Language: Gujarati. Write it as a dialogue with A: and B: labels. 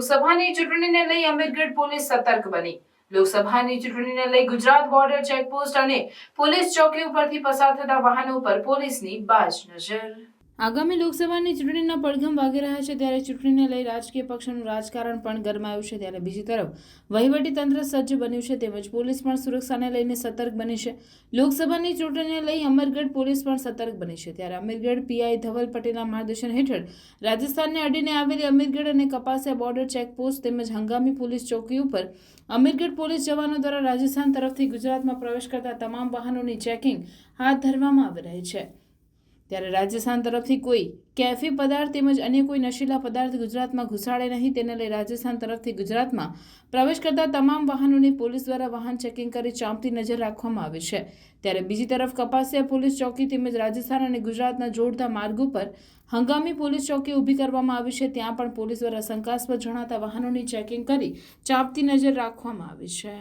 A: લોકસભાની ચૂંટણીને લઈ અમીરગઢ પોલીસ સતર્ક બની. લોકસભાની ચૂંટણીને લઈ ગુજરાત બોર્ડર ચેકપોસ્ટ અને પોલીસ ચોકી ઉપરથી પસાર થતા વાહનો પર પોલીસની બાજ નજર. આગામી લોકસભાની ચૂંટણીના પડઘમ વાગી રહ્યા છે ત્યારે ચૂંટણીને લઈ રાજકીય પક્ષોનું રાજકારણ પણ ગરમાયું છે ત્યારે બીજી તરફ વહીવટી તંત્ર સજ્જ બન્યું છે તેમજ પોલીસ પણ સુરક્ષાને લઈને સતર્ક બની છે. લોકસભાની ચૂંટણીને લઈ અમરગઢ પોલીસ પણ સતર્ક બની છે ત્યારે અમીરગઢ પીઆઈ ધવલ પટેલના માર્ગદર્શન હેઠળ રાજસ્થાનને અડીને આવેલી અમીરગઢ અને કપાસિયા બોર્ડર ચેકપોસ્ટ તેમજ હંગામી પોલીસ ચોકી ઉપર અમીરગઢ પોલીસ જવાનો દ્વારા રાજસ્થાન તરફથી ગુજરાતમાં પ્રવેશ કરતા તમામ વાહનોની ચેકિંગ હાથ ધરવામાં આવી રહી છે. ત્યારે રાજસ્થાન તરફથી કોઈ કેફી પદાર્થ તેમજ અન્ય કોઈ નશીલા પદાર્થ ગુજરાતમાં ઘુસાડે નહીં, તેને લઈ રાજસ્થાન તરફથી ગુજરાતમાં પ્રવેશ કરતા તમામ વાહનોની પોલીસ દ્વારા વાહન ચેકિંગ કરી ચાંપતી નજર રાખવામાં આવી છે. ત્યારે બીજી તરફ કપાસિયા પોલીસ ચોકી તેમજ રાજસ્થાન અને ગુજરાતના જોડતા માર્ગ ઉપર હંગામી પોલીસ ચોકી ઊભી કરવામાં આવી છે. ત્યાં પણ પોલીસ દ્વારા શંકાસ્પદ જણાતા વાહનોની ચેકિંગ કરી ચાંપતી નજર રાખવામાં આવી છે.